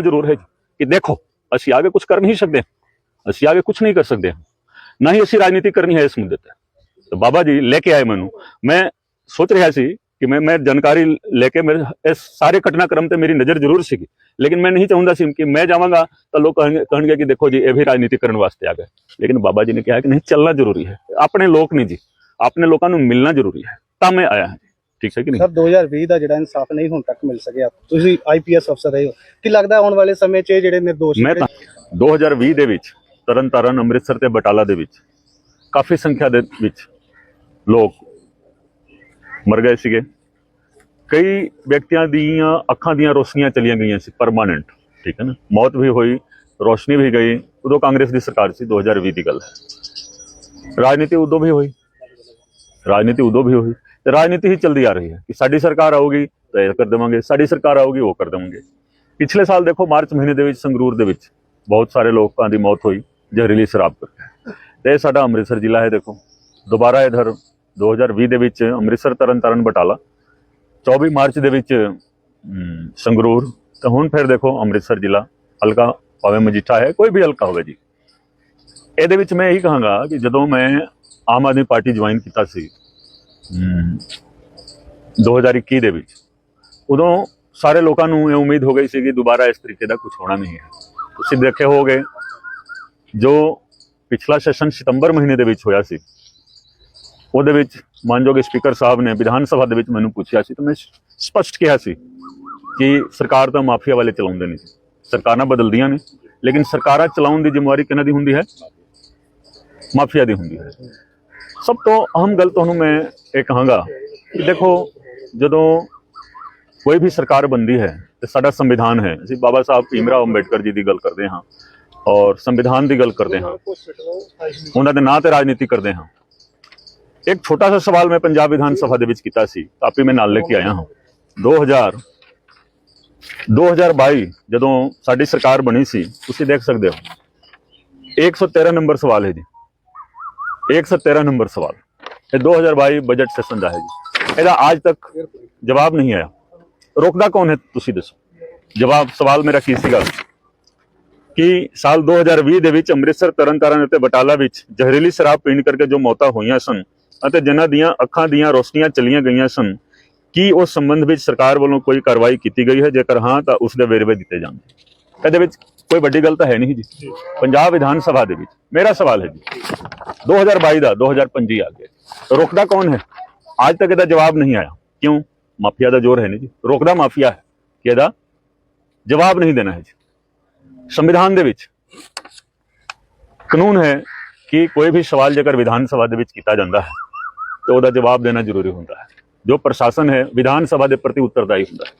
ਜ਼ਰੂਰ ਹੈ ਜੀ ਕਿ ਦੇਖੋ, ਅਸੀਂ ਆਗੇ ਕੁਝ ਕਰ ਨਹੀਂ ਸਕਦੇ। ਅਸੀਂ ਆਗੇ ਕੁਝ ਨਹੀਂ ਕਰ ਸਕਦੇ। ਨਾ ਹੀ ਅਸੀਂ ਰਾਜਨੀਤੀ ਕਰਨੀ ਹੈ ਇਸ ਮੁੱਦੇ ਤੇ। ਤਾਂ ਬਾਬਾ ਜੀ ਲੈ ਕੇ ਆਏ ਮੈਨੂੰ। ਮੈਂ ਸੋਚ ਰਿਹਾ ਸੀ ਕਿ ਮੈਂ ਮੈਂ ਜਾਣਕਾਰੀ ਲੈ ਕੇ ਮੇਰੇ ਇਸ ਸਾਰੇ ਘਟਨਾਕ੍ਰਮ ਤੇ ਮੇਰੀ ਨਜ਼ਰ ਜ਼ਰੂਰ ਸੀਗੀ। ਲੇਕਿਨ ਮੈਂ ਨਹੀਂ ਚਾਹੁੰਦਾ ਸੀ ਕਿ ਮੈਂ ਜਾਵਾਂਗਾ ਤਾਂ ਲੋਕ ਕਹਿਣਗੇ ਕਹਿਣਗੇ ਕਿ ਦੇਖੋ ਜੀ, ਇਹ ਵੀ ਰਾਜਨੀਤੀ ਕਰਨ ਵਾਸਤੇ ਆ ਗਏ। ਲੇਕਿਨ ਬਾਬਾ ਜੀ ਨੇ ਕਿਹਾ ਕਿ ਨਹੀਂ, ਚੱਲਣਾ ਜ਼ਰੂਰੀ ਹੈ। ਆਪਣੇ ਲੋਕ ਨਹੀਂ ਜੀ। ਆਪਣੇ ਲੋਕਾਂ ਨੂੰ ਮਿਲਣਾ ਜ਼ਰੂਰੀ ਹੈ। ਤਾਂ ਮੈਂ ਆਇਆ ਠੀਕ ਹੈ ਕਿ ਨਹੀਂ? ਸਰ 2020 ਦਾ ਜਿਹੜਾ ਇਨਸਾਫ ਨਹੀਂ ਹੁਣ ਤੱਕ ਮਿਲ ਸਕਿਆ। ਤੁਸੀਂ ਆਈਪੀਐਸ ਅਫਸਰ ਰਹੇ ਹੋ। ਕੀ ਲੱਗਦਾ ਆਉਣ ਵਾਲੇ ਸਮੇਂ 'ਚ ਇਹ ਜਿਹੜੇ ਨਿਰਦੋਸ਼ ਮੈਂ ਤਾਂ 2020 ਦੇ ਵਿੱਚ ਤਰਨਤਾਰਨ ਅੰਮ੍ਰਿਤਸਰ ਤੇ ਬਟਾਲਾ ਦੇ ਵਿੱਚ ਕਾਫੀ ਸੰਖਿਆ ਦੇ ਵਿੱਚ ਲੋਕ ਮਰ ਗਏ ਸੀਗੇ। ਕਈ ਵਿਅਕਤੀਆਂ ਦੀਆਂ ਅੱਖਾਂ ਦੀਆਂ ਰੋਸ਼ਨੀਆਂ ਚਲੀਆਂ ਗਈਆਂ ਸੀ ਪਰਮਾਨੈਂਟ ਠੀਕ ਹੈ ਨਾ? ਮੌਤ ਵੀ ਹੋਈ ਰੋਸ਼ਨੀ ਵੀ ਗਈ। ਉਦੋਂ ਕਾਂਗਰਸ ਦੀ ਸਰਕਾਰ ਸੀ 2020 ਦੀ ਗੱਲ ਹੈ। ਰਾਜਨੀਤੀ ਉਦੋਂ ਵੀ ਹੋਈ। ਰਾਜਨੀਤੀ ਉਦੋਂ ਵੀ ਹੋਈ। ਤੇ ਰਾਜਨੀਤੀ ਹੀ ਚੱਲਦੀ ਆ ਰਹੀ ਹੈ ਕਿ ਸਾਡੀ ਸਰਕਾਰ ਆਊਗੀ ਤਾਂ ਇਹ ਕਰ ਦੇਵਾਂਗੇ, ਸਾਡੀ ਸਰਕਾਰ ਆਊਗੀ, ਉਹ ਕਰ ਦੇਵਾਂਗੇ। ਪਿਛਲੇ ਸਾਲ ਦੇਖੋ, ਮਾਰਚ ਮਹੀਨੇ ਦੇ ਵਿੱਚ, ਸੰਗਰੂਰ ਦੇ ਵਿੱਚ ਬਹੁਤ ਸਾਰੇ ਲੋਕਾਂ ਦੀ ਮੌਤ ਹੋਈ, ਜ਼ਹਿਰੀਲੀ ਸ਼ਰਾਬ ਕਰਕੇ। ਤੇ ਇਹ ਸਾਡਾ ਅੰਮ੍ਰਿਤਸਰ ਜ਼ਿਲ੍ਹਾ ਹੈ, ਦੇਖੋ। ਦੁਬਾਰਾ ਇਧਰ 2020 ਦੇ ਵਿੱਚ ਅੰਮ੍ਰਿਤਸਰ ਤਰਨਤਾਰਨ ਬਟਾਲਾ 24 ਮਾਰਚ ਦੇ ਵਿੱਚ ਸੰਗਰੂਰ, ਤੇ ਹੁਣ ਫਿਰ ਦੇਖੋ ਅੰਮ੍ਰਿਤਸਰ ਜ਼ਿਲ੍ਹਾ ਹਲਕਾ ਭਾਵੇਂ ਮਜੀਠਾ ਹੈ, ਕੋਈ ਵੀ ਹਲਕਾ ਹੋਵੇ ਜੀ। ਇਹਦੇ ਵਿੱਚ ਮੈਂ ਇਹੀ ਕਹਾਂਗਾ ਕਿ ਜਦੋਂ ਮੈਂ ਆਮ ਆਦਮੀ ਪਾਰਟੀ ਜੁਆਇਨ ਕੀਤਾ ਸੀ 2021 ਦੇ ਵਿੱਚ। ਉਦੋਂ ਸਾਰੇ ਲੋਕਾਂ ਨੂੰ ਇਹ ਉਮੀਦ ਹੋ ਗਈ ਸੀ ਕਿ ਦੁਬਾਰਾ ਇਸ ਤਰੀਕੇ ਦਾ ਕੁਝ ਹੋਣਾ ਨਹੀਂ ਹੈ। ਤੁਸੀਂ ਦੇਖੇ ਹੋਗੇ ਜੋ ਪਿਛਲਾ ਸੈਸ਼ਨ ਸਤੰਬਰ ਮਹੀਨੇ ਦੇ ਵਿੱਚ ਹੋਇਆ ਸੀ, ਉਹਦੇ ਵਿੱਚ ਮਾਨਯੋਗ ਸਪੀਕਰ ਸਾਹਿਬ ਨੇ ਵਿਧਾਨ ਸਭਾ ਦੇ ਵਿੱਚ ਮੈਨੂੰ ਪੁੱਛਿਆ ਸੀ ਤਾਂ ਮੈਂ ਸਪਸ਼ਟ ਕਿਹਾ ਸੀ ਕਿ ਸਰਕਾਰ ਤਾਂ ਮਾਫੀਆ ਵਾਲੇ ਚਲਾਉਂਦੇ ਨੇ ਸਰਕਾਰਾਂ ਬਦਲਦੀਆਂ ਨੇ, ਲੇਕਿਨ ਸਰਕਾਰਾਂ ਚਲਾਉਣ ਦੀ ਜ਼ਿੰਮੇਵਾਰੀ ਕਿਹਨਾਂ ਦੀ ਹੁੰਦੀ ਹੈ? ਮਾਫੀਆ ਦੀ ਹੁੰਦੀ ਹੈ। ਸਭ ਤੋਂ ਅਹਿਮ ਗੱਲ ਤੁਹਾਨੂੰ ਮੈਂ ਇਹ ਕਹਾਂਗਾ ਕਿ ਦੇਖੋ, ਜਦੋਂ ਕੋਈ ਵੀ ਸਰਕਾਰ ਬਣਦੀ ਹੈ ਤੇ ਸਾਡਾ ਸੰਵਿਧਾਨ ਹੈ, ਅਸੀਂ ਬਾਬਾ ਸਾਹਿਬ ਭੀਮਰਾਓ ਅੰਬੇਡਕਰ ਜੀ ਦੀ ਗੱਲ ਕਰਦੇ ਹਾਂ ਔਰ ਸੰਵਿਧਾਨ ਦੀ ਗੱਲ ਕਰਦੇ ਹਾਂ। ਉਹਨਾਂ ਦੇ ਨਾਂ ਤੇ ਰਾਜਨੀਤੀ ਕਰਦੇ ਹਾਂ। ਇੱਕ ਛੋਟਾ ਜਿਹਾ ਸਵਾਲ ਮੈਂ ਪੰਜਾਬ ਵਿਧਾਨ ਸਭਾ ਦੇ ਵਿੱਚ ਕੀਤਾ ਸੀ ਕਾਪੀ ਮੈਂ ਨਾਲ ਲੈ ਕੇ ਆਇਆ ਹਾਂ। 2000 2022 ਜਦੋਂ ਸਾਡੀ ਸਰਕਾਰ ਬਣੀ ਸੀ, ਤੁਸੀਂ ਦੇਖ ਸਕਦੇ ਹੋ। 113 ਨੰਬਰ ਸਵਾਲ ਹੈ ਜੀ। 113 ਨੰਬਰ ਸਵਾਲ ਇਹ 2022 ਬਜਟ ਸੈਸ਼ਨ ਦਾ ਹੈ ਜੀ ਇਹਦਾ ਅੱਜ ਤੱਕ ਜਵਾਬ ਨਹੀਂ ਆਇਆ ਰੋਕਦਾ ਕੌਣ ਹੈ ਤੁਸੀਂ ਦੱਸੋ ਜਵਾਬ ਸਵਾਲ ਮੇਰਾ ਕੀ ਸੀਗਾ ਕਿ ਸਾਲ 2020 ਦੇ ਵਿੱਚ ਅੰਮ੍ਰਿਤਸਰ ਤਰਨਤਾਰਨ ਅਤੇ ਬਟਾਲਾ ਵਿੱਚ ਜ਼ਹਿਰੀਲੀ ਸ਼ਰਾਬ ਪੀਣ ਕਰਕੇ ਜੋ ਮੌਤਾਂ ਹੋਈਆਂ ਸਨ ਅਤੇ ਜਿਨ੍ਹਾਂ ਦੀਆਂ ਅੱਖਾਂ ਦੀਆਂ ਰੋਸ਼ਨੀਆਂ ਚਲੀਆਂ ਗਈਆਂ ਸਨ ਕੀ ਉਸ ਸੰਬੰਧ ਵਿੱਚ ਸਰਕਾਰ ਵੱਲੋਂ ਕੋਈ ਕਾਰਵਾਈ ਕੀਤੀ ਗਈ ਹੈ ਜੇਕਰ ਹਾਂ ਤਾਂ ਉਸ ਦੇ ਵੇਰਵੇ ਦਿੱਤੇ ਜਾਣਗੇ ਇਹਦੇ ਵਿੱਚ ਕੋਈ ਵੱਡੀ ਗੱਲ ਤਾਂ ਹੈ ਨਹੀਂ ਜੀ। ਪੰਜਾਬ ਵਿਧਾਨ ਸਭਾ ਦੇ ਵਿੱਚ। ਮੇਰਾ ਸਵਾਲ ਹੈ ਜੀ। 2022 ਦਾ 2025 ਆ ਗਿਆ। ਰੋਕਦਾ ਕੌਣ ਹੈ? ਅੱਜ ਤੱਕ ਇਹਦਾ ਜਵਾਬ ਨਹੀਂ ਆਇਆ। ਕਿਉਂ? ਮਾਫੀਆ ਦਾ ਜ਼ੋਰ ਹੈ ਨਹੀਂ ਜੀ। ਰੋਕਦਾ ਮਾਫੀਆ ਹੈ ਕਿ ਇਹਦਾ ਜਵਾਬ ਨਹੀਂ ਦੇਣਾ ਹੈ ਜੀ। ਸੰਵਿਧਾਨ ਦੇ ਵਿੱਚ ਕਾਨੂੰਨ ਹੈ ਕਿ ਕੋਈ ਵੀ ਸਵਾਲ ਜੇਕਰ ਵਿਧਾਨ ਸਭਾ ਦੇ ਵਿੱਚ ਕੀਤਾ ਜਾਂਦਾ ਹੈ ਤੇ ਉਹਦਾ ਜਵਾਬ ਦੇਣਾ ਜ਼ਰੂਰੀ ਹੁੰਦਾ ਹੈ। ਜੋ ਪ੍ਰਸ਼ਾਸਨ ਹੈ ਵਿਧਾਨ ਸਭਾ ਦੇ ਪ੍ਰਤੀ ਉੱਤਰਦਾਈ ਹੁੰਦਾ ਹੈ।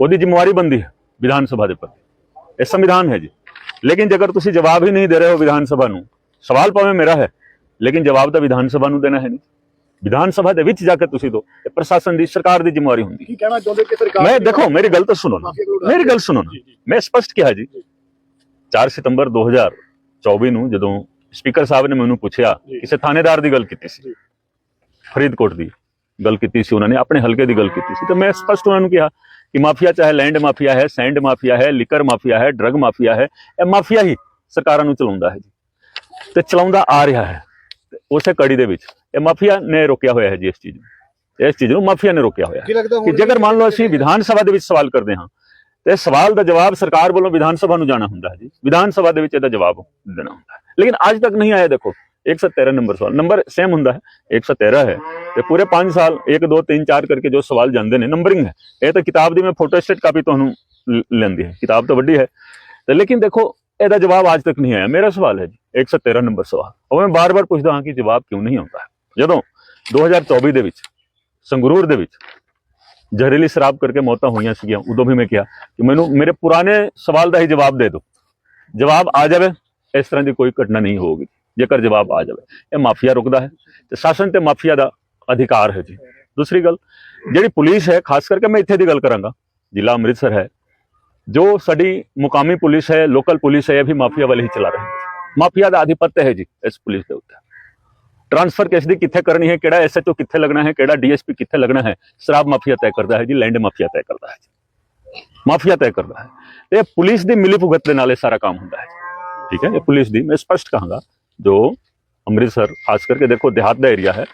ਉਹਦੀ ਜ਼ਿੰਮੇਵਾਰੀ ਬੰਦੀ ਹੈ ਵਿਧਾਨ ਸਭਾ ਦੇ ਪ੍ਰਤੀ। ਇਹ ਸੰਵਿਧਾਨ ਹੈ ਜੀ। ਲੇਕਿਨ ਜੇਕਰ ਤੁਸੀਂ ਜਵਾਬ ਹੀ ਨਹੀਂ ਦੇ ਰਹੇ ਹੋ ਵਿਧਾਨ ਸਭਾ ਨੂੰ ਸਵਾਲ ਭਾਵੇਂ ਮੇਰਾ ਹੈ ਲੇਕਿਨ ਜਵਾਬ ਤਾਂ ਵਿਧਾਨ ਸਭਾ ਨੂੰ ਦੇਣਾ ਹੈ ਨਹੀਂ। ਵਿਧਾਨ ਸਭਾ ਦੇ ਵਿੱਚ ਜਾ ਕੇ ਤੁਸੀਂ ਇਹ ਪ੍ਰਸ਼ਾਸਨ ਦੀ ਸਰਕਾਰ ਦੀ ਜ਼ਿੰਮੇਵਾਰੀ ਹੁੰਦੀ ਕੀ ਕਹਿਣਾ ਚਾਹੁੰਦੇ ਕਿ ਸਰਕਾਰ ਮੈਂ ਦੇਖੋ ਮੇਰੀ ਗੱਲ ਤਾਂ ਸੁਣੋ ਨਾ ਮੇਰੀ ਗੱਲ ਸੁਣੋ ਨਾ। ਮੈਂ ਸਪਸ਼ਟ ਕਿਹਾ ਜੀ 4 ਸਤੰਬਰ 2024 ਨੂੰ ਜਦੋਂ ਸਪੀਕਰ ਸਾਹਿਬ ਨੇ ਮੈਨੂੰ ਪੁੱਛਿਆ ਕਿਸੇ ਥਾਣੇਦਾਰ ਦੀ ਗੱਲ ਕੀਤੀ ਸੀ ਫਰੀਦਕੋਟ ਦੀ। ਗੱਲ ਕੀਤੀ ਸੀ ਉਹਨਾਂ ਨੇ ਆਪਣੇ ਹਲਕੇ ਦੀ ਗੱਲ ਕੀਤੀ ਸੀ। ਤਾਂ ਮੈਂ ਸਪਸ਼ਟ ਉਹਨਾਂ ਨੂੰ ਕਿਹਾ ਕਿ ਮਾਫੀਆ ਚਾਹੇ ਲੈਂਡ ਮਾਫੀਆ ਹੈ ਸੈਂਡ ਮਾਫੀਆ ਹੈ ਲਿਕਰ ਮਾਫੀਆ ਹੈ ਡਰਗ ਮਾਫੀਆ ਹੈ ਇਹ ਮਾਫੀਆ ਹੀ ਸਰਕਾਰਾਂ ਨੂੰ ਚਲਾਉਂਦਾ ਹੈ ਜੀ। ਤੇ ਚਲਾਉਂਦਾ ਆ ਰਿਹਾ ਹੈ। ਉਸੇ ਕੜੀ ਦੇ ਵਿੱਚ ਇਹ ਮਾਫੀਆ ਨੇ ਰੋਕਿਆ ਹੋਇਆ ਹੈ ਜੀ ਇਸ ਚੀਜ਼ ਨੂੰ। ਇਸ ਚੀਜ਼ ਨੂੰ ਮਾਫੀਆ ਨੇ ਰੋਕਿਆ ਹੋਇਆ ਕੀ ਜੇਕਰ ਮੰਨ ਲਓ ਅਸੀਂ ਵਿਧਾਨ ਸਭਾ ਦੇ ਵਿੱਚ ਸਵਾਲ ਕਰਦੇ ਹਾਂ ਤੇ ਸਵਾਲ ਦਾ ਜਵਾਬ ਸਰਕਾਰ ਵੱਲੋਂ ਵਿਧਾਨ ਸਭਾ ਨੂੰ ਜਾਣਾ ਹੁੰਦਾ ਹੈ ਜੀ। ਵਿਧਾਨ ਸਭਾ ਦੇ ਵਿੱਚ ਇਹਦਾ ਜਵਾਬ ਦੇਣਾ ਹੁੰਦਾ ਹੈ। ਲੇਕਿਨ ਅੱਜ ਤੱਕ ਨਹੀਂ ਆਇਆ ਦੇਖੋ। 113 ਨੰਬਰ ਸਵਾਲ ਨੰਬਰ ਸੇਮ ਹੁੰਦਾ ਹੈ 113 ਹੈ ਤੇ ਪੂਰੇ 5 ਸਾਲ 1 2 3 4 ਕਰਕੇ ਜੋ ਸਵਾਲ ਜਾਂਦੇ ਨੇ ਨੰਬਰਿੰਗ ਹੈ ਇਹ ਤਾਂ ਕਿਤਾਬ ਦੀ ਮੈਂ ਫੋਟੋ ਕਾਪੀ ਤੁਹਾਨੂੰ ਲੈਂਦੀ ਹੈ ਕਿਤਾਬ ਤਾਂ ਵੱਡੀ ਹੈ ਤੇ ਲੇਕਿਨ ਦੇਖੋ ਇਹਦਾ ਜਵਾਬ ਅੱਜ ਤੱਕ ਨਹੀਂ ਆਇਆ ਮੇਰਾ ਸਵਾਲ ਹੈ ਜੀ 113 ਨੰਬਰ ਸਵਾਲ ਉਹ ਮੈਂ ਬਾਰ-ਬਾਰ ਪੁੱਛਦਾ ਹਾਂ ਕਿ ਜਵਾਬ ਕਿਉਂ ਨਹੀਂ ਆਉਂਦਾ ਜਦੋਂ 2024 ਦੇ ਵਿੱਚ ਸੰਗਰੂਰ ਦੇ ਵਿੱਚ ਜ਼ਹਿਰੀਲੀ ਸ਼ਰਾਬ ਕਰਕੇ ਮੌਤਾਂ ਹੋਈਆਂ ਸੀਗੀਆਂ ਉਦੋਂ ਵੀ ਮੈਂ ਕਿਹਾ ਕਿ ਮੈਨੂੰ ਮੇਰੇ ਪੁਰਾਣੇ ਸਵਾਲ ਦਾ ਹੀ ਜਵਾਬ ਦੇ ਦਿਓ ਜਵਾਬ ਆ ਜਾਵੇ ਇਸ ਤਰ੍ਹਾਂ ਦੀ ਕੋਈ ਘਟਨਾ ਨਹੀਂ ਹੋਊਗੀ ਜੇਕਰ ਜਵਾਬ ਆ ਜਾਵੇ। ਇਹ ਮਾਫੀਆ ਰੁਕਦਾ ਹੈ ਤੇ ਸ਼ਾਸਨ ਤੇ ਮਾਫੀਆ ਦਾ ਅਧਿਕਾਰ ਹੈ ਜੀ। ਦੂਸਰੀ ਗੱਲ, ਜਿਹੜੀ ਪੁਲਿਸ ਹੈ, ਖਾਸ ਕਰਕੇ ਮੈਂ ਇੱਥੇ ਦੀ ਗੱਲ ਕਰਾਂਗਾ, ਜ਼ਿਲ੍ਹਾ ਅੰਮ੍ਰਿਤਸਰ ਹੈ, ਜੋ ਸਾਡੀ ਮੁਕਾਮੀ ਪੁਲਿਸ ਹੈ, ਲੋਕਲ ਪੁਲਿਸ ਹੈ, ਇਹ ਵੀ ਮਾਫੀਆ ਵਾਲੇ ਹੀ ਚਲਾ ਰਹੇ ਮਾਫੀਆ ਦਾ ਆਧਿਪੱਤ ਹੈ ਜੀ, ਇਸ ਪੁਲਿਸ ਦੇ ਉੱਤੇ। ਟ੍ਰਾਂਸਫਰ ਕਿਸ ਦੀ ਕਿੱਥੇ ਕਰਨੀ ਹੈ, ਕਿਹੜਾ ਐਸਐਚਓ ਕਿੱਥੇ ਲੱਗਣਾ ਹੈ, ਕਿਹੜਾ ਡੀਐਸਪੀ ਕਿੱਥੇ ਲੱਗਣਾ ਹੈ, ਸ਼ਰਾਬ ਮਾਫੀਆ ਤੈਅ ਕਰਦਾ ਹੈ ਜੀ ਲੈਂਡ ਮਾਫੀਆ ਤੈਅ ਕਰਦਾ ਹੈ ਜੀ। ਮਾਫੀਆ ਤੈਅ ਕਰਦਾ ਹੈ। ਤੇ ਇਹ ਪੁਲਿਸ ਦੀ ਮਿਲੀ ਭੁਗਤ ਦੇ ਨਾਲ ਇਹ ਸਾਰਾ ਕੰਮ ਹੁੰਦਾ ਹੈ ਠੀਕ ਹੈ, ਇਹ ਪੁਲਿਸ ਦੀ, ਮੈਂ ਸਪਸ਼ਟ ਕਹਾਂਗਾ ਜੋ ਅੰਮ੍ਰਿਤਸਰ ਖਾਸ ਕਰਕੇ ਦੇਖੋ ਦਿਹਾਤ ਦਾ ਏਰੀਆ ਹੈ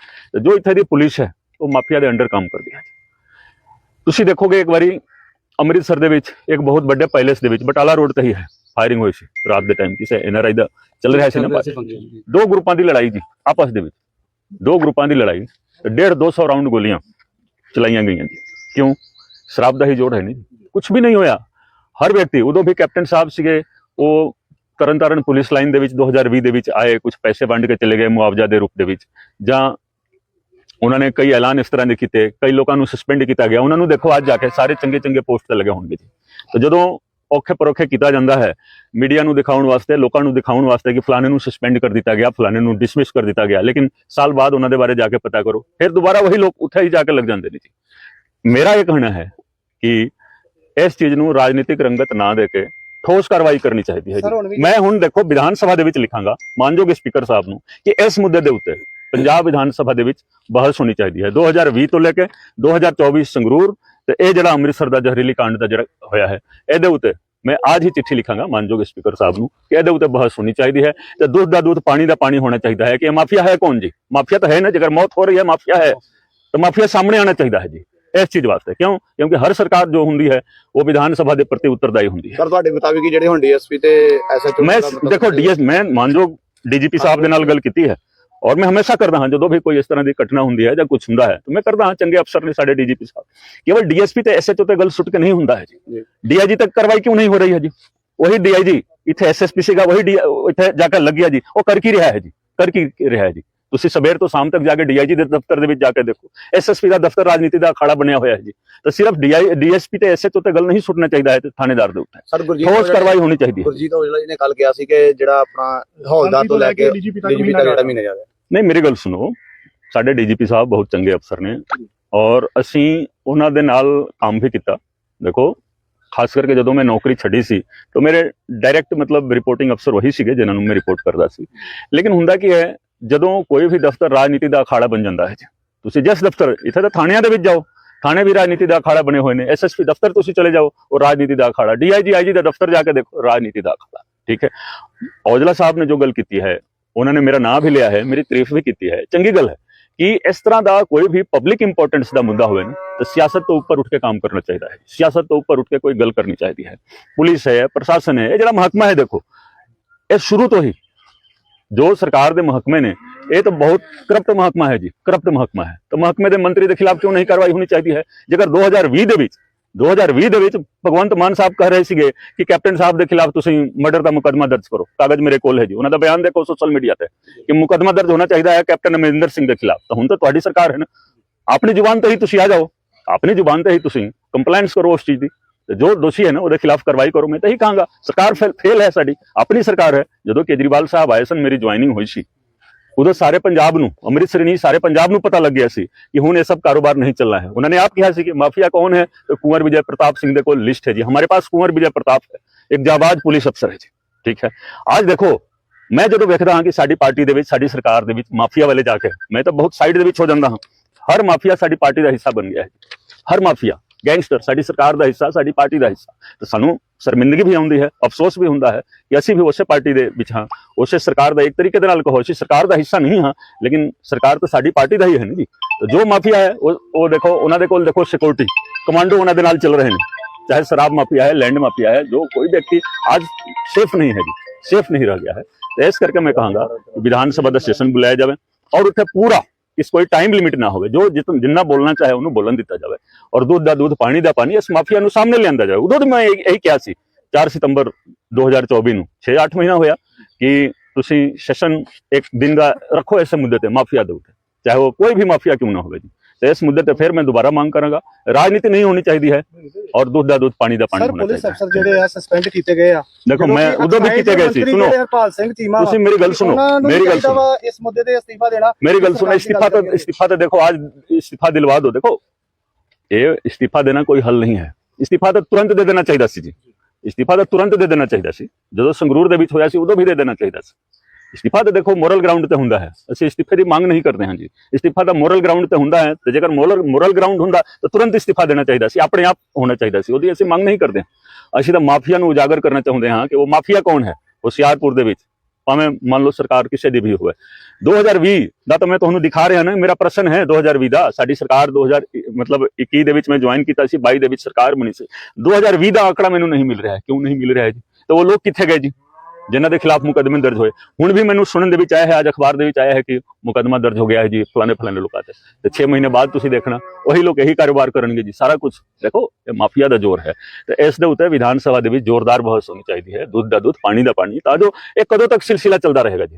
ਜੋ ਇੱਥੇ ਦੀ ਪੁਲਿਸ ਹੈ ਉਹ ਮਾਫੀਆ ਦੇ ਅੰਡਰ ਕੰਮ ਕਰਦੀ ਹੈ। ਤੁਸੀਂ ਦੇਖੋਗੇ ਇੱਕ ਵਾਰੀ ਅੰਮ੍ਰਿਤਸਰ ਦੇ ਵਿੱਚ ਇੱਕ ਬਹੁਤ ਵੱਡੇ ਪੈਲੇਸ ਦੇ ਵਿੱਚ ਬਟਾਲਾ ਰੋਡ ਤੇ ਹੀ ਹੈ ਫਾਇਰਿੰਗ ਹੋਈ ਸੀ ਰਾਤ ਦੇ ਟਾਈਮ ਕਿਸੇ ਐਨਆਰਆਈ ਦਾ ਚੱਲ ਰਿਹਾ ਸੀ ਨਾ ਦੋ ਗਰੁੱਪਾਂ ਦੀ ਲੜਾਈ ਜੀ ਆਪਸ ਦੇ ਵਿੱਚ। ਦੋ ਗਰੁੱਪਾਂ ਦੀ ਲੜਾਈ ਤੇ ਡੇਢ 200 ਰਾਉਂਡ ਗੋਲੀਆਂ ਚਲਾਈਆਂ ਗਈਆਂ ਜੀ। ਕਿਉਂ? ਸ਼ਰਾਬ ਦਾ ਹੀ ਜੋੜ ਹੈ ਨਹੀਂ। ਕੁਝ ਵੀ ਨਹੀਂ ਹੋਇਆ। ਹਰ ਵਿਅਕਤੀ ਉਦੋਂ ਵੀ ਕੈਪਟਨ ਸਾਹਿਬ ਸੀਗੇ ਉਹ ਤਰਨਤਾਰਨ ਪੁਲਿਸ ਲਾਈਨ ਦੇ ਵਿੱਚ 2020 ਦੇ ਵਿੱਚ ਆਏ ਕੁਝ ਪੈਸੇ ਵੰਡ ਕੇ ਚਲੇ ਗਏ ਮੁਆਵਜ਼ਾ ਦੇ ਰੂਪ ਦੇ ਵਿੱਚ। ਜਾਂ ਉਹਨਾਂ ਨੇ ਕਈ ਐਲਾਨ ਇਸ ਤਰ੍ਹਾਂ ਦੇ ਕੀਤੇ, ਕਈ ਲੋਕਾਂ ਨੂੰ ਸਸਪੈਂਡ ਕੀਤਾ ਗਿਆ। ਉਹਨਾਂ ਨੂੰ ਦੇਖੋ, ਅੱਜ ਜਾ ਕੇ ਸਾਰੇ ਚੰਗੇ ਚੰਗੇ ਪੋਸਟ ਤੇ ਲੱਗੇ ਹੋਣਗੇ ਜੀ। ਤੇ ਜਦੋਂ ਔਖੇ ਪਰੋਖੇ ਕੀਤਾ ਜਾਂਦਾ ਹੈ, ਮੀਡੀਆ ਨੂੰ ਦਿਖਾਉਣ ਵਾਸਤੇ, ਲੋਕਾਂ ਨੂੰ ਦਿਖਾਉਣ ਵਾਸਤੇ ਕਿ ਫਲਾਣੇ ਨੂੰ ਸਸਪੈਂਡ ਕਰ ਦਿੱਤਾ ਗਿਆ, ਫਲਾਣੇ ਨੂੰ ਡਿਸਮਿਸ ਕਰ ਦਿੱਤਾ ਗਿਆ। ਲੇਕਿਨ ਸਾਲ ਬਾਅਦ ਉਹਨਾਂ ਦੇ ਬਾਰੇ ਜਾ ਕੇ ਪਤਾ ਕਰੋ। ਫਿਰ ਦੁਬਾਰਾ ਉਹੀ ਲੋਕ ਉੱਥੇ ਹੀ ਜਾ ਕੇ ਲੱਗ ਜਾਂਦੇ ਨੇ ਜੀ। ਮੇਰਾ ਇਹ ਕਹਿਣਾ ਹੈ ਕਿ ਇਸ ਚੀਜ਼ ਨੂੰ ਰਾਜਨੀਤਿਕ ਰੰਗਤ ਨਾ ਦੇ ਕੇ ਠੋਸ ਕਾਰਵਾਈ ਕਰਨੀ ਚਾਹੀਦੀ ਹੈ ਮੈਂ ਹੁਣ ਦੇਖੋ ਵਿਧਾਨ ਸਭਾ ਦੇ ਵਿੱਚ ਲਿਖਾਂਗਾ ਮਾਨਯੋਗ ਸਪੀਕਰ ਸਾਹਿਬ ਨੂੰ ਕਿ ਇਸ ਮੁੱਦੇ ਦੇ ਉੱਤੇ ਪੰਜਾਬ ਵਿਧਾਨ ਸਭਾ ਦੇ ਵਿੱਚ ਬਹਿਸ ਹੋਣੀ ਚਾਹੀਦੀ ਹੈ। 2020 ਤੋਂ ਲੈ ਕੇ 2024 ਸੰਗਰੂਰ ਤੇ ਇਹ ਜਿਹੜਾ ਅੰਮ੍ਰਿਤਸਰ ਦਾ ਜ਼ਹਿਰੀਲੀ ਕਾਂਡ ਦਾ ਜਿਹੜਾ ਹੋਇਆ ਹੈ ਇਹਦੇ ਉੱਤੇ ਮੈਂ ਅੱਜ ਹੀ ਚਿੱਠੀ ਲਿਖਾਂਗਾ ਮਾਨਯੋਗ ਸਪੀਕਰ ਸਾਹਿਬ ਨੂੰ ਕਿ ਇਹਦੇ ਉੱਤੇ ਬਹਿਸ ਹੋਣੀ ਚਾਹੀਦੀ ਹੈ ਤੇ ਦੁੱਧ ਦਾ ਦੁੱਧ ਪਾਣੀ ਦਾ ਪਾਣੀ ਹੋਣਾ ਚਾਹੀਦਾ ਹੈ। ਕਿ ਮਾਫੀਆ ਹੈ ਕੌਣ ਜੀ? ਮਾਫੀਆ ਤਾਂ ਹੈ ਨਾ ਜੇਕਰ ਮੌਤ ਹੋ ਰਹੀ ਹੈ ਮਾਫੀਆ ਹੈ। ਤਾਂ ਮਾਫੀਆ ਸਾਹਮਣੇ ਆਉਣਾ ਚਾਹੀਦਾ ਹੈ ਜੀ। ਇਸ ਚੀਜ਼ ਵਾਸਤੇ। ਕਿਉਂ? ਕਿਉਂਕਿ ਹਰ ਸਰਕਾਰ ਜੋ ਹੁੰਦੀ ਹੈ ਉਹ ਵਿਧਾਨ ਸਭਾ ਦੇ ਪ੍ਰਤੀ ਉੱਤਰਦਾਈ ਹੁੰਦੀ ਹੈ। ਸਰ ਤੁਹਾਡੇ ਮੁਤਾਬਿਕ ਜਿਹੜੇ ਹੁਣ ਡੀਐਸਪੀ ਤੇ ਐਸਐਚਓ ਮੈਂ ਦੇਖੋ ਡੀਐਸ ਮੈਂ ਮਾਨਯੋਗ ਡੀਜੀਪੀ ਸਾਹਿਬ ਦੇ ਨਾਲ ਗੱਲ ਕੀਤੀ ਹੈ ਔਰ ਮੈਂ ਹਮੇਸ਼ਾ ਕਰਦਾ ਹਾਂ ਜਦੋਂ ਵੀ ਕੋਈ ਇਸ ਤਰ੍ਹਾਂ ਦੀ ਘਟਨਾ ਹੁੰਦੀ ਹੈ ਜਾਂ ਕੁਝ ਹੁੰਦਾ ਹੈ ਤਾਂ ਮੈਂ ਕਰਦਾ ਹਾਂ ਚੰਗੇ ਅਫਸਰ ਨੇ ਸਾਡੇ ਡੀਜੀਪੀ ਸਾਹਿਬ। ਕੇਵਲ ਡੀਐਸਪੀ ਤੇ ਐਸਐਚਓ ਤੇ ਗੱਲ ਸੁੱਟ ਕੇ ਨਹੀਂ ਹੁੰਦਾ ਹੈ ਜੀ। ਡੀਆਈਜੀ ਤੱਕ ਕਾਰਵਾਈ ਕਿਉਂ ਨਹੀਂ ਹੋ ਰਹੀ ਹੈ ਜੀ? ਉਹੀ ਡੀਆਈਜੀ ਇੱਥੇ ਐਸਐਸਪੀ ਸੀਗਾ DI ਇੱਥੇ ਜਾ ਕੇ ਲੱਗਿਆ ਜੀ। ਉਹ ਕਰ ਕੀ ਰਿਹਾ ਹੈ ਜੀ? ਕਰ ਕੀ ਰਿਹਾ ਹੈ ਜੀ? ਤੁਸੀਂ ਸਵੇਰ ਤੋਂ ਸ਼ਾਮ ਤੱਕ ਜਾ ਕੇ ਡੀਆਈਜੀ ਦੇ ਦਫ਼ਤਰ ਦੇ ਵਿੱਚ ਜਾ ਕੇ ਦੇਖੋ। ਐਸਐਸਪੀ ਦਾ ਦਫ਼ਤਰ ਰਾਜਨੀਤੀ ਦਾ ਅਖਾੜਾ ਬਣਿਆ ਹੋਇਆ ਹੈ ਜੀ। ਤਾਂ ਸਿਰਫ ਡੀਆਈ ਡੀਐਸਪੀ ਤੇ ਐਸਐਚਓ ਤੇ ਗੱਲ ਨਹੀਂ ਸੁੱਟਣਾ ਚਾਹੀਦਾ ਹੈ ਤੇ ਥਾਣੇਦਾਰ ਦੇ ਉੱਤੇ। ਸਰ ਗੁਰਜੀਤ ਠੋਸ ਕਾਰਵਾਈ ਹੋਣੀ ਚਾਹੀਦੀ ਹੈ। ਗੁਰਜੀਤ ਔਜਲਾ ਜੀ ਨੇ ਕੱਲ ਕਿਹਾ ਸੀ ਕਿ ਜਿਹੜਾ ਆਪਣਾ ਹੌਲਦਾਰ ਤੋਂ ਲੈ ਕੇ ਡੀਜੀਪੀ ਤੱਕ ਜਿਹੜਾ ਮਹੀਨਾ ਜਾ ਰਿਹਾ। ਨਹੀਂ ਮੇਰੀ ਗੱਲ ਸੁਣੋ। ਸਾਡੇ ਡੀਜੀਪੀ ਸਾਹਿਬ ਬਹੁਤ ਚੰਗੇ ਅਫਸਰ ਨੇ ਔਰ ਅਸੀਂ ਉਹਨਾਂ ਦੇ ਨਾਲ ਕੰਮ ਵੀ ਕੀਤਾ। ਦੇਖੋ ਖਾਸ ਕਰਕੇ ਜਦੋਂ ਮੈਂ ਨੌਕਰੀ ਛੱਡੀ ਸੀ ਤਾਂ ਮੇਰੇ ਡਾਇਰੈਕਟ ਮਤਲਬ ਰਿਪੋਰਟਿੰਗ ਅਫਸਰ ਉਹੀ ਸੀਗੇ ਜਿਨ੍ਹਾਂ ਨੂੰ ਮੈਂ ਰਿਪੋਰਟ ਕਰਦਾ ਸੀ। ਲੇਕਿਨ ਹੁੰਦਾ ਕੀ ਹੈ ਜਦੋਂ ਕੋਈ ਵੀ ਦਫ਼ਤਰ ਰਾਜਨੀਤੀ ਦਾ ਅਖਾੜਾ ਬਣ ਜਾਂਦਾ ਹੈ ਜੀ। ਤੁਸੀਂ ਜਿਸ ਦਫ਼ਤਰ, ਇੱਥੇ ਤਾਂ ਥਾਣਿਆਂ ਦੇ ਵਿੱਚ ਜਾਓ, ਥਾਣੇ ਵੀ ਰਾਜਨੀਤੀ ਦਾ ਅਖਾੜਾ ਬਣੇ ਹੋਏ ਨੇ ਐਸਐਸਪੀ ਦਫ਼ਤਰ ਤੁਸੀਂ ਚਲੇ ਜਾਓ, ਉਹ ਰਾਜਨੀਤੀ ਦਾ ਅਖਾੜਾ ਡੀਆਈਜੀ ਆਈਜੀ ਦਾ ਦਫ਼ਤਰ ਜਾ ਕੇ ਦੇਖੋ, ਰਾਜਨੀਤੀ ਦਾ ਅਖਾੜਾ, ਠੀਕ ਹੈ। ਔਜਲਾ ਸਾਹਿਬ ਨੇ ਜੋ ਗੱਲ ਕੀਤੀ ਹੈ, ਉਹਨਾਂ ਨੇ ਮੇਰਾ ਨਾਮ ਵੀ ਲਿਆ ਹੈ, ਮੇਰੀ ਤਾਰੀਫ ਵੀ ਕੀਤੀ ਹੈ, ਚੰਗੀ ਗੱਲ ਹੈ ਕਿ ਇਸ ਤਰ੍ਹਾਂ ਦਾ ਕੋਈ ਵੀ ਪਬਲਿਕ ਇੰਪੋਰਟੈਂਸ ਦਾ ਮੁੱਦਾ ਹੋਵੇ ਨਾ, ਤਾਂ ਸਿਆਸਤ ਤੋਂ ਉੱਪਰ ਉੱਠ ਕੇ ਕੰਮ ਕਰਨਾ ਚਾਹੀਦਾ ਹੈ, ਸਿਆਸਤ ਤੋਂ ਉੱਪਰ ਉੱਠ ਕੇ ਕੋਈ ਗੱਲ ਕਰਨੀ ਚਾਹੀਦੀ ਹੈ। ਪੁਲਿਸ ਹੈ, ਪ੍ਰਸ਼ਾਸਨ ਹੈ, ਇਹ ਜਿਹੜਾ ਮਹਕਮਾ ਹੈ ਦੇਖੋ, ਇਹ ਸ਼ੁਰੂ ਤੋਂ ਹੀ ਜੋ ਸਰਕਾਰ ਦੇ ਮਹਿਕਮੇ ਨੇ, ਇਹ ਤਾਂ ਬਹੁਤ ਕਰਪਟ ਮਹਕਮਾ ਹੈ ਜੀ, ਕਰਪਟ ਮਹਕਮਾ ਹੈ। ਤਾਂ ਮਹਿਕਮੇ ਦੇ ਮੰਤਰੀ ਦੇ ਖਿਲਾਫ ਕਿਉਂ ਨਹੀਂ ਕਾਰਵਾਈ ਹੋਣੀ ਚਾਹੀਦੀ ਹੈ? ਜੇਕਰ 2020 ਦੇ ਵਿੱਚ 2020 ਦੇ ਵਿੱਚ ਭਗਵੰਤ ਮਾਨ ਸਾਹਿਬ ਕਹਿ ਰਹੇ ਸੀਗੇ ਕਿ ਕੈਪਟਨ ਸਾਹਿਬ ਦੇ ਖਿਲਾਫ ਤੁਸੀਂ ਮਰਡਰ ਦਾ ਮੁਕੱਦਮਾ ਦਰਜ ਕਰੋ, ਕਾਗਜ਼ ਮੇਰੇ ਕੋਲ ਹੈ ਜੀ। ਉਹਨਾਂ ਦਾ ਬਿਆਨ ਦੇਖੋ ਸੋਸ਼ਲ ਮੀਡੀਆ ਤੇ ਕਿ ਮੁਕੱਦਮਾ ਦਰਜ ਹੋਣਾ ਚਾਹੀਦਾ ਹੈ ਕੈਪਟਨ ਅਮਰਿੰਦਰ ਸਿੰਘ ਦੇ ਖਿਲਾਫ। ਤਾਂ ਹੁਣ ਤਾਂ ਤੁਹਾਡੀ ਸਰਕਾਰ ਹੈ ਨਾ। ਆਪਣੀ ਜ਼ੁਬਾਨ ਤੇ ਹੀ ਤੁਸੀਂ ਆ ਜਾਓ। ਆਪਣੀ ਜ਼ੁਬਾਨ ਤੇ ਹੀ ਤੁਸੀਂ ਕੰਪਲੇਂਟਸ ਕਰੋ ਉਸ ਚੀਜ਼ ਦੀ। ਤੇ ਜੋ ਦੋਸ਼ੀ ਹਨ ਉਹਦੇ ਖਿਲਾਫ ਕਾਰਵਾਈ ਕਰੋ, ਮੈਂ ਤਾਂ ਹੀ ਕਹਾਂਗਾ, ਸਰਕਾਰ ਫੇਲ ਹੈ ਸਾਡੀ, ਆਪਣੀ ਸਰਕਾਰ ਹੈ। ਜਦੋਂ ਕੇਜਰੀਵਾਲ ਸਾਹਿਬ ਆਏ ਸਨ, ਮੇਰੀ ਜੁਆਇਨਿੰਗ ਹੋਈ ਸੀ, ਉਦੋਂ ਸਾਰੇ ਪੰਜਾਬ ਨੂੰ, ਅੰਮ੍ਰਿਤਸਰ ਨਹੀਂ, ਸਾਰੇ ਪੰਜਾਬ ਨੂੰ ਪਤਾ ਲੱਗ ਗਿਆ ਸੀ ਕਿ ਹੁਣ ਇਹ ਸਭ ਕਾਰੋਬਾਰ ਨਹੀਂ ਚੱਲਣਾ ਹੈ। ਉਹਨਾਂ ਨੇ ਆਪ ਕਿਹਾ ਸੀ ਕਿ ਮਾਫੀਆ ਕੌਣ ਹੈ? ਤੇ ਕੁੰਵਰ ਵਿਜੇ ਪ੍ਰਤਾਪ ਸਿੰਘ ਦੇ ਕੋਲ ਲਿਸਟ ਹੈ ਜੀ। ਹਮਾਰੇ ਪਾਸ ਕੁੰਵਰ ਵਿਜੇ ਪ੍ਰਤਾਪ ਹੈ, ਇੱਕ ਜਾਬਾਜ਼ ਪੁਲਿਸ ਅਫਸਰ ਹੈ ਜੀ, ਠੀਕ ਹੈ। ਅੱਜ ਦੇਖੋ, ਮੈਂ ਜਦੋਂ ਵੇਖਦਾ ਹਾਂ ਕਿ ਸਾਡੀ ਪਾਰਟੀ ਦੇ ਵਿੱਚ, ਸਾਡੀ ਸਰਕਾਰ ਦੇ ਵਿੱਚ ਮਾਫੀਆ ਵਾਲੇ ਜਾ ਕੇ, ਮੈਂ ਤਾਂ ਬਹੁਤ ਸਾਈਡ ਦੇ ਵਿੱਚ ਹੋ ਜਾਂਦਾ ਹਾਂ। ਹਰ ਮਾਫੀਆ ਸਾਡੀ ਪਾਰਟੀ ਦਾ ਹਿੱਸਾ ਬਣ ਗਿਆ ਹੈ ਹਰ ਮਾਫੀਆ। ਗੈਂਗਸਟਰ, ਸਾਡੀ ਸਰਕਾਰ ਦਾ ਹਿੱਸਾ, ਸਾਡੀ ਪਾਰਟੀ ਦਾ ਹਿੱਸਾ। ਤਾਂ ਸਾਨੂੰ ਸ਼ਰਮਿੰਦਗੀ ਵੀ ਆਉਂਦੀ ਹੈ, ਅਫਸੋਸ ਵੀ ਹੁੰਦਾ ਹੈ ਕਿ ਅਸੀਂ ਵੀ ਉਸੇ ਪਾਰਟੀ ਦੇ ਵਿੱਚ ਹਾਂ, ਉਸੇ ਸਰਕਾਰ ਦਾ ਇੱਕ ਤਰੀਕੇ ਦੇ ਨਾਲ ਕਹੋ, ਅਸੀਂ ਸਰਕਾਰ ਦਾ ਹਿੱਸਾ ਨਹੀਂ ਹਾਂ, ਲੇਕਿਨ ਸਰਕਾਰ ਤਾਂ ਸਾਡੀ ਪਾਰਟੀ ਦਾ ਹੀ ਹੈ ਨਾ ਜੀ। ਜੋ ਮਾਫੀਆ ਹੈ, ਉਹ ਉਹ ਦੇਖੋ, ਉਹਨਾਂ ਦੇ ਕੋਲ ਦੇਖੋ ਸਿਕਿਉਰਿਟੀ ਕਮਾਂਡੋ ਉਹਨਾਂ ਦੇ ਨਾਲ ਚੱਲ ਰਹੇ ਨੇ। ਚਾਹੇ ਸ਼ਰਾਬ ਮਾਫੀਆ ਹੈ ਲੈਂਡ ਮਾਫੀਆ ਹੈ, ਜੋ ਕੋਈ ਵਿਅਕਤੀ ਅੱਜ ਸੇਫ ਨਹੀਂ ਹੈ ਜੀ ਸੇਫ ਨਹੀਂ ਰਹਿ ਗਿਆ ਹੈ। ਇਸ ਕਰਕੇ ਮੈਂ ਕਹਾਂਗਾ ਵਿਧਾਨ ਸਭਾ ਦਾ ਸੈਸ਼ਨ ਬੁਲਾਇਆ ਜਾਵੇ ਔਰ ਉੱਥੇ ਪੂਰਾ ਇਸ ਕੋਈ ਟਾਈਮ ਲਿਮਿਟ ਨਾ ਹੋਵੇ, ਜੋ ਜਿੰਨਾ ਬੋਲਣਾ ਚਾਹੇ ਉਹਨੂੰ ਬੋਲਣ ਦਿੱਤਾ ਜਾਵੇ। ਔਰ ਦੁੱਧ ਦਾ ਦੁੱਧ, ਪਾਣੀ ਦਾ ਪਾਣੀ, ਇਸ ਮਾਫੀਆ ਨੂੰ ਸਾਹਮਣੇ ਲਿਆਂਦਾ ਜਾਵੇ। ਉਦੋਂ ਮੈਂ ਇਹ- ਕਿਹਾ ਸੀ 4 ਸਤੰਬਰ 2024 ਨੂੰ 6-8 ਮਹੀਨਾ ਹੋਇਆ ਕਿ ਤੁਸੀਂ ਸੈਸ਼ਨ ਇੱਕ ਦਿਨ ਦਾ ਰੱਖੋ ਇਸ ਮੁੱਦੇ ਤੇ, ਮਾਫੀਆ ਦੇ ਉੱਤੇ। ਚਾਹੇ ਉਹ ਕੋਈ ਵੀ ਮਾਫੀਆ ਕਿਉਂ ਨਾ ਹੋਵੇ ਜੀ। ਤੇ ਇਸ ਮੁੱਦੇ ਤੇ ਫਿਰ ਮੈਂ ਦੁਬਾਰਾ ਮੰਗ ਕਰਾਂਗਾ ਰਾਜਨੀਤੀ ਨਹੀਂ ਹੋਣੀ ਚਾਹੀਦੀ ਹੈ ਔਰ ਦੁੱਧ ਦਾ ਦੁੱਧ ਪਾਣੀ ਦਾ ਪਾਣੀ ਹੋਣਾ ਚਾਹੀਦਾ ਸਰ ਪੁਲਿਸ ਅਫਸਰ ਜਿਹੜੇ ਆ ਸਸਪੈਂਡ ਕੀਤੇ ਗਏ ਆ ਦੇਖੋ ਮੈਂ ਉਦੋਂ ਵੀ ਕੀਤੇ ਗਏ ਸੀ ਸੁਣੋ ਹਰਪਾਲ ਸਿੰਘ ਚੀਮਾ ਤੁਸੀਂ ਮੇਰੀ ਗੱਲ ਸੁਣੋ ਮੇਰੀ ਗੱਲ ਸੁਣੋ ਇਸ ਮੁੱਦੇ ਤੇ ਇਸਤੀਫਾ ਦੇਣਾ ਮੇਰੀ ਗੱਲ ਸੁਣੋ ਇਸਤੀਫਾ ਤਾਂ ਇਸਤੀਫਾ ਤਾਂ ਦੇਖੋ ਅੱਜ ਇਸਤੀਫਾ ਦਿਲਵਾ ਦੋ ਦੇਖੋ ਇਹ ਇਸਤੀਫਾ ਦੇਣਾ ਕੋਈ ਹੱਲ ਨਹੀਂ ਹੈ ਇਸਤੀਫਾ ਤਾਂ ਤੁਰੰਤ ਦੇ ਦੇਣਾ ਚਾਹੀਦਾ ਸੀ ਜੀ ਇਸਤੀਫਾ ਤਾਂ ਤੁਰੰਤ ਦੇ ਦੇਣਾ ਚਾਹੀਦਾ ਸੀ ਜਦੋਂ ਸੰਗਰੂਰ ਦੇ ਵਿੱਚ ਹੋਇਆ ਸੀ ਉਦੋਂ ਵੀ ਦੇ ਦੇਣਾ ਚਾਹੀਦਾ ਸੀ ਇਸਤੀਫਾ ਤਾਂ ਦੇਖੋ ਮੋਰਲ ਗਰਾਊਂਡ ਤੇ ਹੁੰਦਾ ਹੈ। ਅਸੀਂ ਇਸਤੀਫੇ ਦੀ ਮੰਗ ਨਹੀਂ ਕਰਦੇ ਹਾਂ ਜੀ। ਇਸਤੀਫਾ ਤਾਂ ਮੋਰਲ ਗਰਾਊਂਡ ਤੇ ਹੁੰਦਾ ਹੈ ਤੇ ਜੇਕਰ ਮੋਰਲ ਮੋਰਲ ਗਰਾਊਂਡ ਹੁੰਦਾ ਤਾਂ ਤੁਰੰਤ ਇਸਤੀਫਾ ਦੇਣਾ ਚਾਹੀਦਾ ਸੀ। ਆਪਣੇ ਆਪ ਹੋਣਾ ਚਾਹੀਦਾ ਸੀ। ਉਹਦੀ ਅਸੀਂ ਮੰਗ ਨਹੀਂ ਕਰਦੇ। ਅਸੀਂ ਤਾਂ ਮਾਫੀਆ ਨੂੰ ਉਜਾਗਰ ਕਰਨਾ ਚਾਹੁੰਦੇ ਹਾਂ ਕਿ ਉਹ ਮਾਫੀਆ ਕੌਣ ਹੈ? ਹੁਸ਼ਿਆਰਪੁਰ ਦੇ ਵਿੱਚ। ਭਾਵੇਂ ਮੰਨ ਲਓ ਸਰਕਾਰ ਕਿਸੇ ਦੀ ਵੀ ਹੋਵੇ। 2020 ਦਾ ਤਾਂ ਮੈਂ ਤੁਹਾਨੂੰ ਦਿਖਾ ਰਿਹਾ ਨਾ, ਮੇਰਾ ਪ੍ਰਸ਼ਨ ਹੈ 2020 ਦਾ। ਸਾਡੀ ਸਰਕਾਰ 2000 ਮਤਲਬ 21 ਦੇ ਵਿੱਚ ਮੈਂ ਜੁਆਇਨ ਕੀਤਾ ਸੀ 22 ਦੇ ਵਿੱਚ ਸਰਕਾਰ ਬਣੀ ਸੀ। 2020 ਦਾ ਆંકੜਾ ਮੈਨੂੰ ਨਹੀਂ ਮਿਲ ਰਿਹਾ। ਕਿਉਂ ਨਹੀਂ ਮਿਲ ਰਿਹਾ ਜੀ? ਤੇ ਉਹ ਲੋਕ ਕਿੱਥੇ ਗਏ ਜੀ? ਜਿਨ੍ਹਾਂ ਦੇ ਖਿਲਾਫ ਮੁਕੱਦਮੇ ਦਰਜ ਹੋਏ। ਹੁਣ ਵੀ ਮੈਨੂੰ ਸੁਣਨ ਦੇ ਵਿੱਚ ਆਇਆ ਹੈ, ਅੱਜ ਅਖਬਾਰ ਦੇ ਵਿੱਚ ਆਇਆ ਹੈ ਕਿ ਮੁਕੱਦਮਾ ਦਰਜ ਹੋ ਗਿਆ ਹੈ ਜੀ, ਫਲਾਣੇ ਫਲਾਣੇ ਲੋਕਾਂ ਤੇ। ਤੇ 6 ਮਹੀਨੇ ਬਾਅਦ ਤੁਸੀਂ ਦੇਖਣਾ, ਉਹੀ ਲੋਕ ਇਹੀ ਕਾਰੋਬਾਰ ਕਰਨਗੇ ਜੀ। ਸਾਰਾ ਕੁਝ ਦੇਖੋ, ਇਹ ਮਾਫੀਆ ਦਾ ਜ਼ੋਰ ਹੈ। ਤੇ ਇਸ ਦੇ ਉੱਤੇ ਵਿਧਾਨ ਸਭਾ ਦੇ ਵਿੱਚ ਜ਼ੋਰਦਾਰ ਬਹਿਸ ਹੋਣੀ ਚਾਹੀਦੀ ਹੈ। ਦੁੱਧ ਦਾ ਦੁੱਧ, ਪਾਣੀ ਦਾ ਪਾਣੀ। ਤਾਂ ਜੋ ਇਹ ਕਦੋਂ ਤੱਕ ਸਿਲਸਿਲਾ ਚੱਲਦਾ ਰਹੇਗਾ ਜੀ।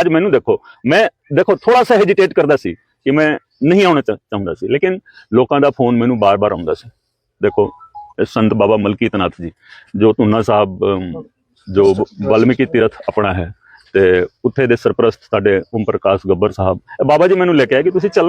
ਅੱਜ ਮੈਨੂੰ ਦੇਖੋ, ਮੈਂ ਦੇਖੋ ਥੋੜਾ ਸਾ ਹੈਜੀਟੇਟ ਕਰਦਾ ਸੀ ਕਿ ਮੈਂ ਨਹੀਂ ਆਉਣਾ ਚਾਹ- ਚਾਹੁੰਦਾ ਸੀ। ਲੇਕਿਨ ਲੋਕਾਂ ਦਾ ਫੋਨ ਮੈਨੂੰ ਬਾਰ-ਬਾਰ ਆਉਂਦਾ ਸੀ। ਦੇਖੋ, ਇਹ ਸੰਤ ਬਾਬਾ ਮਲਕੀਤ ਨਾਥ ਜੀ, ਜੋ ਧੁੰਨਾ ਸਾਹਿਬ ਜੋ ਵਾਲਮੀਕੀ ਤੀਰਥ ਆਪਣਾ ਹੈ ਤੇ ਉੱਥੇ ਦੇ ਸਰਪ੍ਰਸਤ ਸਾਡੇ ਓਮ ਪ੍ਰਕਾਸ਼ ਗੱਬਰ ਸਾਹਿਬ। ਬਾਬਾ ਜੀ ਮੈਨੂੰ ਲੈ ਕੇ ਆਏ ਕਿ ਤੁਸੀਂ ਚੱਲ।